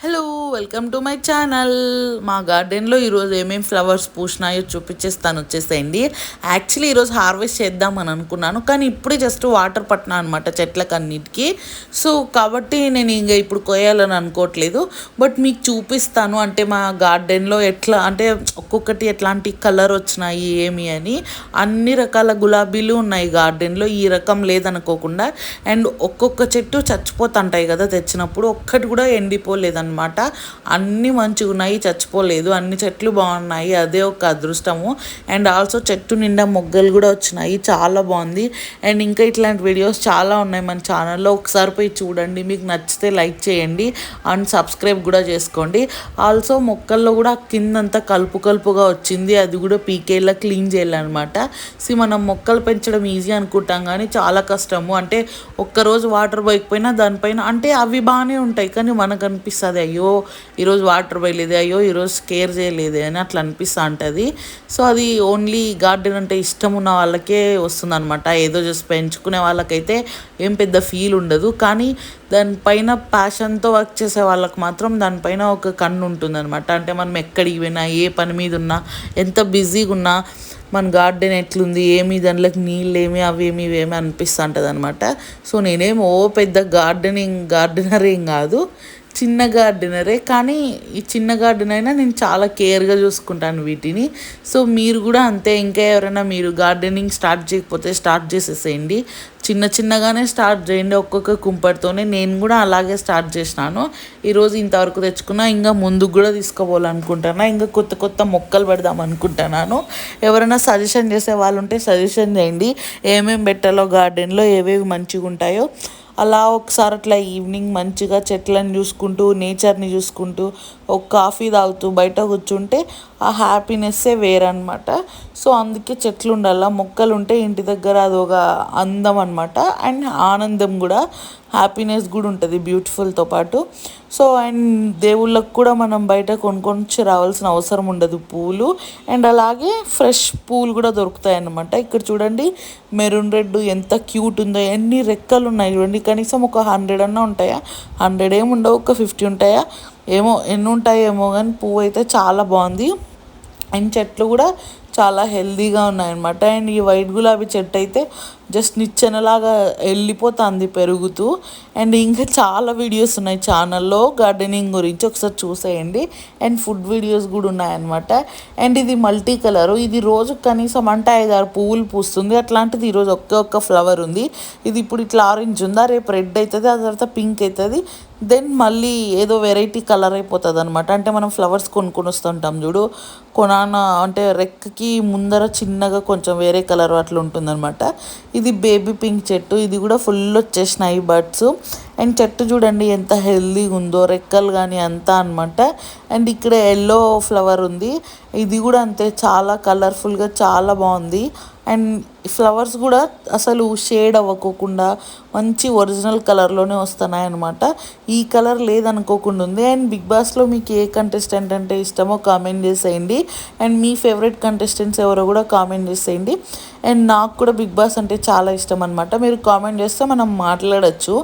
Hello. Welcome to my channel మా గార్డెన్లో ఈరోజు ఏమేమి ఫ్లవర్స్ పూసినాయో చూపించేస్తాను వచ్చేసేయండి. యాక్చువల్లీ ఈరోజు హార్వెస్ట్ చేద్దామని అనుకున్నాను కానీ ఇప్పుడే జస్ట్ వాటర్ పట్టినా అనమాట చెట్లకు అన్నిటికీ సో కాబట్టి నేను ఇంకా ఇప్పుడు కోయాలని అనుకోవట్లేదు. బట్ మీకు చూపిస్తాను అంటే మా గార్డెన్లో ఎట్లా అంటే ఒక్కొక్కటి ఎట్లాంటి కలర్ వచ్చినాయి ఏమి అని. అన్ని రకాల గులాబీలు ఉన్నాయి గార్డెన్లో ఈ రకం లేదనుకోకుండా. అండ్ ఒక్కొక్క చెట్టు చచ్చిపోతుంటాయి కదా తెచ్చినప్పుడు ఒక్కటి కూడా ఎండిపోలేదన్నమాట. అన్నీ మంచిగా ఉన్నాయి చచ్చిపోలేదు. అన్ని చెట్లు బాగున్నాయి. అదే ఒక అదృష్టము. అండ్ ఆల్సో చెట్టు నిండా మొగ్గలు కూడా వచ్చినాయి. చాలా బాగుంది. అండ్ ఇంకా ఇట్లాంటి వీడియోస్ చాలా ఉన్నాయి మన ఛానల్లో. ఒకసారి పోయి చూడండి. మీకు నచ్చితే లైక్ చేయండి. అండ్ సబ్స్క్రైబ్ కూడా చేసుకోండి. ఆల్సో మొక్కల్లో కూడా కిందంతా కలుపు కలుపుగా వచ్చింది. అది కూడా పీకేలా క్లీన్ చేయాలన్నమాట. సి మనం మొక్కలు పెంచడం ఈజీ అనుకుంటాం కానీ చాలా కష్టము. అంటే ఒక్కరోజు వాటర్ పోయకపోయినా దానిపైన అంటే అవి బాగానే ఉంటాయి. కానీ మనకు అనిపిస్తుంది అయ్యో ఈరోజు వాటర్ పోయలేదు అయ్యో ఈరోజు కేర్ చేయలేదు అని అట్లా అనిపిస్తూ ఉంటుంది. సో అది ఓన్లీ గార్డెన్ అంటే ఇష్టం ఉన్న వాళ్ళకే వస్తుంది అనమాట ఏదో జస్ట్ పెంచుకునే వాళ్ళకైతే ఏం పెద్ద ఫీల్ ఉండదు. కానీ దానిపైన ప్యాషన్తో వర్క్ చేసే వాళ్ళకి మాత్రం దానిపైన ఒక కన్ను ఉంటుందన్నమాట. అంటే మనం ఎక్కడికి పోయినా ఏ పని మీద ఉన్నా ఎంత బిజీగా ఉన్నా మన గార్డెన్ ఎట్లుంది ఏమి దాంట్లోకి నీళ్ళు ఏమి అవి ఏమి ఇవేమి అనిపిస్తుంటుంది అనమాట సో నేనేం ఓ పెద్ద గార్డెనింగ్ గార్డెనర్ ఏం కాదు. చిన్న గార్డెనరే కానీ ఈ చిన్న గార్డెన్ అయినా నేను చాలా కేర్గా చూసుకుంటాను వీటిని. సో మీరు కూడా అంతే ఇంకా ఎవరైనా మీరు గార్డెనింగ్ స్టార్ట్ చేయకపోతే స్టార్ట్ చేసేసేయండి. చిన్న చిన్నగానే స్టార్ట్ చేయండి ఒక్కొక్క కుంపటితోనే. నేను కూడా అలాగే స్టార్ట్ చేసినాను. ఈరోజు ఇంతవరకు తెచ్చుకున్నా ఇంకా ముందుకు కూడా తీసుకోవాలనుకుంటున్నా ఇంకా కొత్త కొత్త మొక్కలు పెడదాం అనుకుంటున్నాను. ఎవరైనా సజెషన్ చేసే వాళ్ళు ఉంటే సజెషన్ చేయండి. ఏమేమి పెట్టాలో గార్డెన్లో ఏవేవి మంచిగా ఉంటాయో అలా ఒకసారి అట్లా ఈవినింగ్ మంచిగా చెట్లను చూసుకుంటూ నేచర్ని చూసుకుంటూ ఒక కాఫీ తాగుతూ బయట కూర్చుంటే ఆ హ్యాపీనెస్సే వేరనమాట సో అందుకే చెట్లు ఉండాల మొక్కలు ఉంటే ఇంటి దగ్గర అదొక అందం అనమాట అండ్ ఆనందం కూడా హ్యాపీనెస్ కూడా ఉంటుంది బ్యూటిఫుల్తో పాటు. సో అండ్ దేవుళ్ళకు కూడా మనం బయట కొనుక్కొని రావాల్సిన అవసరం ఉండదు పూలు. అండ్ అలాగే ఫ్రెష్ పూలు కూడా దొరుకుతాయి అన్నమాట ఇక్కడ చూడండి మెరూన్ రెడ్ ఎంత క్యూట్ ఉందో ఎన్ని రెక్కలు ఉన్నాయి చూడండి. కనీసం ఒక హండ్రెడ్ అన్నా ఉంటాయా? హండ్రెడ్ ఏమి ఉండవు ఒక ఫిఫ్టీ ఉంటాయా? ఏమో ఎన్ని ఉంటాయేమో కానీ పువ్వు అయితే చాలా బాగుంది అండ్ చెట్లు కూడా చాలా హెల్దీగా ఉన్నాయన్నమాట. అండ్ ఈ వైట్ గులాబీ చెట్టు అయితే జస్ట్ నిచ్చెనలాగా వెళ్ళిపోతుంది పెరుగుతూ. అండ్ ఇంకా చాలా వీడియోస్ ఉన్నాయి ఛానల్లో. గార్డెనింగ్ గురించి ఒకసారి చూసేయండి. అండ్ ఫుడ్ వీడియోస్ కూడా ఉన్నాయన్నమాట. అండ్ ఇది మల్టీ కలర్. ఇది రోజు కనీసం అంటే ఐదారు పువ్వులు పూస్తుంది. అట్లాంటిది ఈరోజు ఒకే ఒక్క ఫ్లవర్ ఉంది. ఇది ఇప్పుడు ఇట్లా ఆరెంజ్ ఉందా? రేపు రెడ్ అవుతుంది ఆ తర్వాత పింక్ అవుతుంది దెన్ మళ్ళీ ఏదో వెరైటీ కలర్ అయిపోతుంది అనమాట అంటే మనం ఫ్లవర్స్ కొనుక్కొని వస్తుంటాం చూడు. కొనాన అంటే రెక్కకి ముందర చిన్నగా కొంచెం వేరే కలర్ అట్లా ఉంటుందన్నమాట. ఇది బేబీ పింక్ చెట్టు ఇది కూడా ఫుల్ వచ్చేసినాయి బర్డ్స్. అండ్ చెట్టు చూడండి ఎంత హెల్దీగా ఉందో రెక్కలు కానీ అంతా అనమాట అండ్ ఇక్కడ ఎల్లో ఫ్లవర్ ఉంది. ఇది కూడా అంతే చాలా కలర్ఫుల్గా చాలా బాగుంది. అండ్ ఫ్లవర్స్ కూడా అసలు షేడ్ అవ్వకోకుండా మంచి ఒరిజినల్ కలర్లోనే వస్తున్నాయి అనమాట ఈ కలర్ లేదనుకోకుండా ఉంది. అండ్ బిగ్ బాస్లో మీకు ఏ కంటెస్టెంట్ అంటే ఇష్టమో కామెంట్ చేసేయండి. అండ్ మీ ఫేవరెట్ కంటెస్టెంట్స్ ఎవరో కూడా కామెంట్ చేసేయండి. అండ్ నాకు కూడా బిగ్ బాస్ అంటే చాలా ఇష్టం అనమాట మీరు కామెంట్ చేస్తే మనం మాట్లాడచ్చు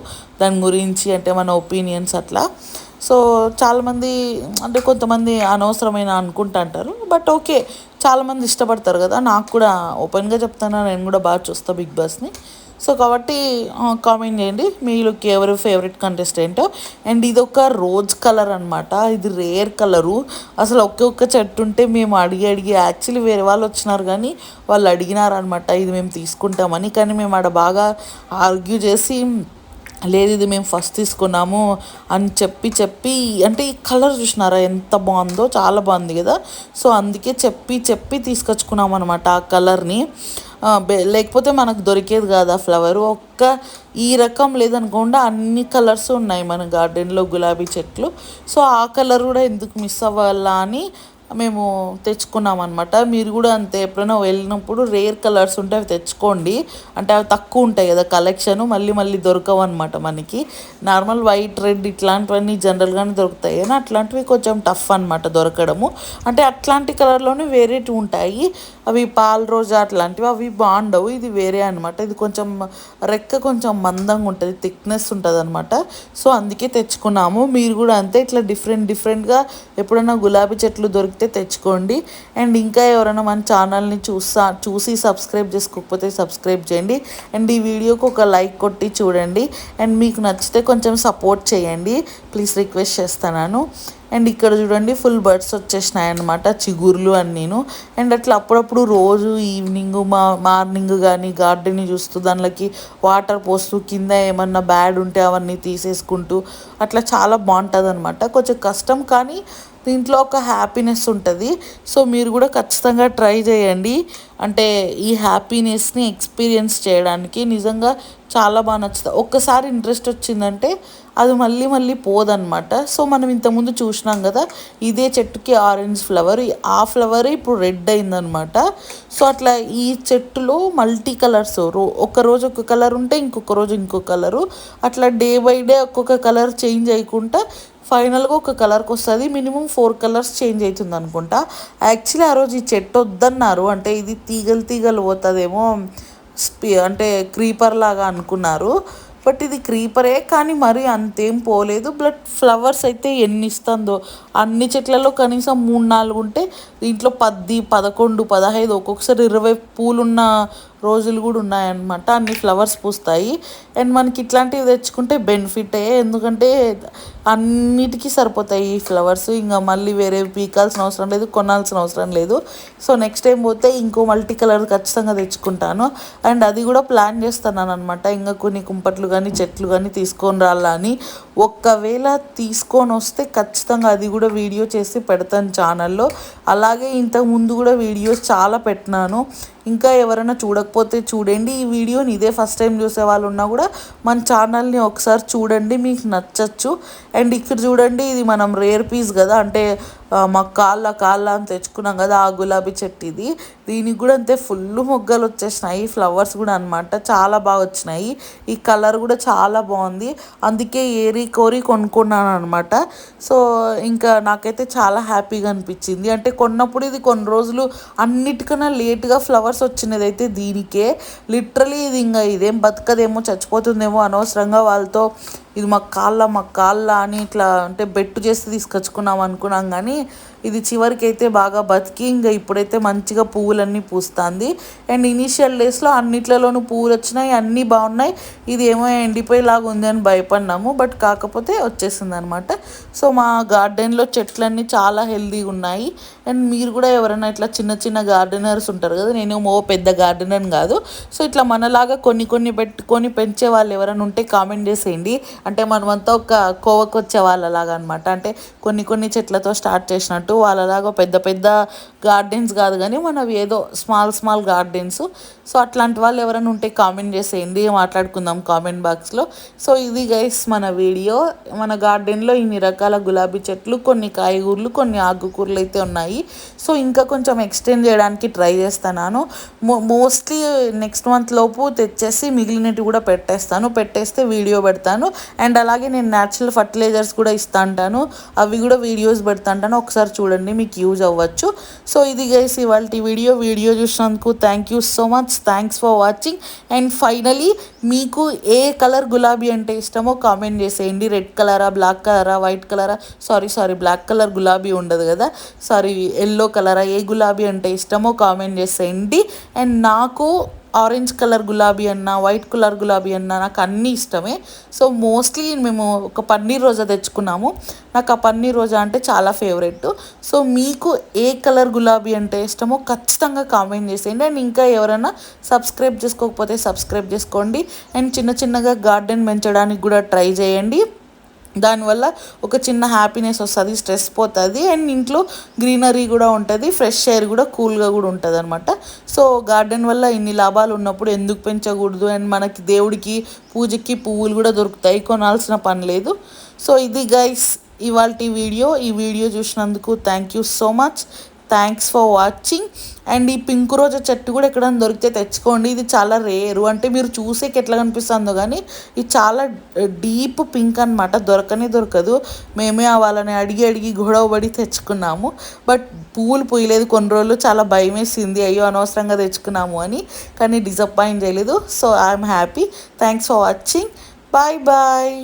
దాని గురించి అంటే మన ఒపీనియన్స్ అట్లా. సో చాలామంది అంటే కొంతమంది అనవసరమైన అనుకుంటా అంటారు. బట్ ఓకే చాలామంది ఇష్టపడతారు కదా నాకు కూడా ఓపెన్గా చెప్తాను నేను కూడా బాగా చూస్తాను బిగ్ బాస్ని. సో కాబట్టి కామెంట్ చేయండి మీలోకి ఎవరు ఫేవరెట్ కంటెస్టెంట్ అండ్ ఇది ఒక రోజ్ కలర్ అనమాట ఇది రేర్ కలరు. అసలు ఒకే ఒక్క చెట్టు ఉంటే మేము అడిగి అడిగి యాక్చువల్లీ వేరే వాళ్ళు వచ్చినారు కానీ వాళ్ళు అడిగినారనమాట ఇది మేము తీసుకుంటామని. కానీ మేము ఆడ బాగా ఆర్గ్యూ చేసి లేదు ఇది మేము ఫస్ట్ తీసుకున్నాము అని చెప్పి చెప్పి అంటే ఈ కలర్ చూసినారా ఎంత బాగుందో చాలా బాగుంది కదా. సో అందుకే చెప్పి చెప్పి తీసుకొచ్చుకున్నాం అనమాట ఆ కలర్ని లేకపోతే మనకు దొరికేది కాదు ఆ ఫ్లవర్ ఒక్క ఈ రకం లేదనుకోకుండా అన్ని కలర్స్ ఉన్నాయి మన గార్డెన్లో గులాబీ చెట్లు. సో ఆ కలర్ కూడా ఎందుకు మిస్ అవ్వాలా అని మేము తెచ్చుకున్నాం అనమాట మీరు కూడా అంతే ఎప్పుడైనా వెళ్ళినప్పుడు రేర్ కలర్స్ ఉంటే అవి తెచ్చుకోండి. అంటే అవి తక్కువ ఉంటాయి కదా కలెక్షన్ మళ్ళీ మళ్ళీ దొరకవు అనమాట మనకి. నార్మల్ వైట్ రెడ్ ఇట్లాంటివన్నీ జనరల్గానే దొరుకుతాయి. కానీ అట్లాంటివి కొంచెం టఫ్ అనమాట దొరకడము. అంటే అట్లాంటి కలర్లోనే వేరేటివి ఉంటాయి. అవి పాల రోజా అట్లాంటివి అవి బాగుండవు. ఇది వేరే అనమాట ఇది కొంచెం రెక్క కొంచెం మందంగా ఉంటుంది థిక్నెస్ ఉంటుంది అనమాట సో అందుకే తెచ్చుకున్నాము. మీరు కూడా అంతే ఇట్లా డిఫరెంట్ డిఫరెంట్గా ఎప్పుడైనా గులాబీ చెట్లు దొరికి దొరికితే తెచ్చుకోండి. అండ్ ఇంకా ఎవరైనా మన ఛానల్ని చూసా చూసి సబ్స్క్రైబ్ చేసుకోకపోతే సబ్స్క్రైబ్ చేయండి. అండ్ ఈ వీడియోకి ఒక లైక్ కొట్టి చూడండి. అండ్ మీకు నచ్చితే కొంచెం సపోర్ట్ చేయండి. ప్లీజ్ రిక్వెస్ట్ చేస్తున్నాను. అండ్ ఇక్కడ చూడండి ఫుల్ బర్డ్స్ వచ్చేసినాయి అనమాట చిగుర్లు నేను అండ్ అట్లా అప్పుడప్పుడు రోజు ఈవినింగ్ మా మార్నింగ్ కానీ గార్డెన్ని చూస్తూ దానిలోకి వాటర్ పోస్తూ కింద ఏమన్నా బ్యాడ్ ఉంటే అవన్నీ తీసేసుకుంటూ అట్లా చాలా బాగుంటుంది అనమాట కొంచెం కష్టం కానీ దీంట్లో ఒక హ్యాపీనెస్ ఉంటుంది. సో మీరు కూడా ఖచ్చితంగా ట్రై చేయండి. అంటే ఈ హ్యాపీనెస్ని ఎక్స్పీరియన్స్ చేయడానికి నిజంగా చాలా బాగా నచ్చుతుంది ఒక్కసారి ఇంట్రెస్ట్ వచ్చిందంటే అది మళ్ళీ మళ్ళీ పోదనమాట సో మనం ఇంతకుముందు చూసినాం కదా ఇదే చెట్టుకి ఆరెంజ్ ఫ్లవర్ ఆ ఫ్లవర్ ఇప్పుడు రెడ్ అయిందనమాట సో అట్లా ఈ చెట్టులో మల్టీ కలర్స్ రో ఒక రోజు ఒక కలర్ ఉంటే ఇంకొక రోజు ఇంకొక కలరు అట్లా డే బై డే ఒక్కొక్క కలర్ చేంజ్ అయ్యకుండా ఫైనల్గా ఒక కలర్కి వస్తుంది మినిమం ఫోర్ కలర్స్ చేంజ్ అవుతుంది అనుకుంటా యాక్చువల్లీ ఆ రోజు ఈ చెట్టు వద్దన్నారు అంటే ఇది తీగలు తీగలు పోతుందేమో స్పీ అంటే క్రీపర్ లాగా అనుకున్నారు. బట్ ఇది క్రీపరే కానీ మరి అంతేం పోలేదు. బట్ ఫ్లవర్స్ అయితే ఎన్ని ఇస్తుందో అన్ని చెట్లలో కనీసం మూడు నాలుగు ఉంటే దీంట్లో పది పదకొండు పదహైదు ఒక్కొక్కసారి ఇరవై పూలున్న రోజులు కూడా ఉన్నాయన్నమాట. అన్ని ఫ్లవర్స్ పూస్తాయి. అండ్ మనకి ఇట్లాంటివి తెచ్చుకుంటే బెనిఫిటే. ఎందుకంటే అన్నిటికీ సరిపోతాయి ఈ ఫ్లవర్స్. ఇంకా మళ్ళీ వేరే పీకాల్సిన అవసరం లేదు కొనాల్సిన అవసరం లేదు. సో నెక్స్ట్ టైం పోతే ఇంకో మల్టీ కలర్ ఖచ్చితంగా తెచ్చుకుంటాను. అండ్ అది కూడా ప్లాన్ చేస్తున్నాను అనమాట ఇంకా కొన్ని కుంపట్లు కానీ చెట్లు కానీ తీసుకొని రాలని ఒక్కవేళ తీసుకొని వస్తే ఖచ్చితంగా అది కూడా వీడియో చేసి పెడతాను ఛానల్లో. అలాగే ఇంతకు ముందు కూడా వీడియోస్ చాలా పెట్టినాను. ఇంకా ఎవరైనా చూడకపోతే చూడండి. ఈ వీడియోని ఇదే ఫస్ట్ టైం చూసే వాళ్ళు ఉన్నా కూడా మన ఛానల్ని ఒకసారి చూడండి. మీకు నచ్చచ్చు. అండ్ ఇక్కడ చూడండి ఇది మనం రేర్ పీస్ కదా. అంటే మా కాళ్ళ కాళ్ళ అని తెచ్చుకున్నాం కదా ఆ గులాబీ చెట్టు ఇది దీనికి కూడా అంతే ఫుల్ మొగ్గలు వచ్చేసినాయి. ఫ్లవర్స్ కూడా అనమాట చాలా బాగా వచ్చినాయి. ఈ కలర్ కూడా చాలా బాగుంది. అందుకే ఏరి కోరి కొనుక్కున్నాను అనమాట సో ఇంకా నాకైతే చాలా హ్యాపీగా అనిపించింది. అంటే కొన్నప్పుడు ఇది కొన్ని రోజులు అన్నిటికన్నా లేట్గా ఫ్లవర్స్ వచ్చినది అయితే దీనికే. లిటరలీ ఇది ఇంకా ఇదేం బతకదేమో చచ్చిపోతుందేమో అనవసరంగా వాళ్ళతో ఇది మా కాళ్ళ మా కాళ్ళ అని ఇట్లా అంటే బెట్టు చేసి తీసుకొచ్చుకున్నాం అనుకున్నాం కానీ ఇది చివరికి అయితే బాగా బతికి ఇంకా ఇప్పుడైతే మంచిగా పువ్వులన్నీ పూస్తుంది. అండ్ ఇనీషియల్ డేస్లో అన్నిట్లలోనూ పువ్వులు వచ్చినాయి అన్నీ బాగున్నాయి. ఇది ఏమో ఎండిపోయేలాగా ఉంది అని భయపడినాము బట్ కాకపోతే వచ్చేసింది అనమాట సో మా గార్డెన్లో చెట్లన్నీ చాలా హెల్దీగా ఉన్నాయి. అండ్ మీరు కూడా ఎవరైనా ఇట్లా చిన్న చిన్న గార్డెనర్స్ ఉంటారు కదా నేను ఓ పెద్ద గార్డెనర్ కాదు. సో ఇట్లా మనలాగా కొన్ని కొన్ని పెట్టుకొని పెంచే వాళ్ళు ఎవరైనా ఉంటే కామెంట్ చేసేయండి. అంటే మనమంతా ఒక కోవకు వచ్చే వాళ్ళలాగా అనమాట అంటే కొన్ని కొన్ని చెట్లతో స్టార్ట్ చేసినట్టు వాళ్ళలాగా పెద్ద పెద్ద గార్డెన్స్ కాదు కానీ మనవి ఏదో స్మాల్ స్మాల్ గార్డెన్స్. సో అట్లాంటి వాళ్ళు ఎవరైనా ఉంటే కామెంట్ చేసేయండి మాట్లాడుకుందాం కామెంట్ బాక్స్లో. సో ఇది గైస్ మన వీడియో. మన గార్డెన్లో ఇన్ని రకాల గులాబీ చెట్లు కొన్ని కాయగూరలు కొన్ని ఆకుకూరలు అయితే ఉన్నాయి. సో ఇంకా కొంచెం ఎక్స్టెండ్ చేయడానికి ట్రై చేస్తున్నాను మో మోస్ట్లీ నెక్స్ట్ మంత్ లోపు తెచ్చేసి మిగిలినవి కూడా పెట్టేస్తాను. పెట్టేస్తే వీడియో పెడతాను. అండ్ అలాగే నేను న్యాచురల్ ఫర్టిలైజర్స్ కూడా ఇస్తా ఉంటాను అవి కూడా వీడియోస్ పెడతా ఉంటాను ఒకసారి చూడండి మీకు యూజ్ అవ్వచ్చు. సో ఇది గైస్ ఇవాళ వీడియో వీడియో చూసినందుకు thank you so much thanks for watching and finally మీకు ఏ కలర్ గులాబీ అంటే ఇష్టమో కామెంట్ చేసేయండి. రెడ్ కలరా బ్లాక్ కలరా వైట్ కలరా సారీ సారీ బ్లాక్ కలర్ గులాబీ ఉండదు కదా. సారీ ఎల్లో కలరా ఏ గులాబీ అంటే ఇష్టమో కామెంట్ చేసేయండి. అండ్ నాకు ఆరెంజ్ కలర్ గులాబీ అన్న వైట్ కలర్ గులాబీ అన్న నాకు అన్నీ ఇష్టమే. సో మోస్ట్లీ మేము ఒక పన్నీర్ రోజా తెచ్చుకున్నాము. నాకు ఆ పన్నీర్ రోజా అంటే చాలా ఫేవరెట్ సో మీకు ఏ కలర్ గులాబీ అంటే ఇష్టమో ఖచ్చితంగా కామెంట్ చేసేయండి. అండ్ ఇంకా ఎవరైనా సబ్స్క్రైబ్ చేసుకోకపోతే సబ్స్క్రైబ్ చేసుకోండి. అండ్ చిన్న చిన్నగా గార్డెన్ పెంచడానికి కూడా ట్రై చేయండి. దానివల్ల ఒక చిన్న హ్యాపీనెస్ వస్తుంది స్ట్రెస్ పోతుంది అండ్ ఇంట్లో గ్రీనరీ కూడా ఉంటుంది ఫ్రెష్ ఎయిర్ కూడా కూల్గా కూడా ఉంటుంది అనమాట సో గార్డెన్ వల్ల ఇన్ని లాభాలు ఉన్నప్పుడు ఎందుకు పెంచకూడదు అండ్ మనకి దేవుడికి పూజకి పువ్వులు కూడా దొరుకుతాయి కొనాల్సిన పని లేదు. సో ఇది గైస్ ఇవాళ వీడియో. ఈ వీడియో చూసినందుకు thank you so much thanks for watching. And ఈ పింక్ రోజా చెట్టు కూడా ఎక్కడైనా దొరికితే తెచ్చుకోండి. ఇది చాలా రేరు. అంటే మీరు చూసేకి ఎట్లా కనిపిస్తుందో కానీ ఇది చాలా డీప్ పింక్ అనమాట దొరకనే దొరకదు. మేమే వాళ్ళని అడిగి అడిగి గొడవబడి తెచ్చుకున్నాము. బట్ పువ్వులు పూయలేదు. కొన్ని రోజులు చాలా భయం వేసింది. అయ్యో అనవసరంగా తెచ్చుకున్నాము అని. కానీ డిసప్పాయింట్ చేయలేదు. So I'm happy. Thanks for watching. Bye bye.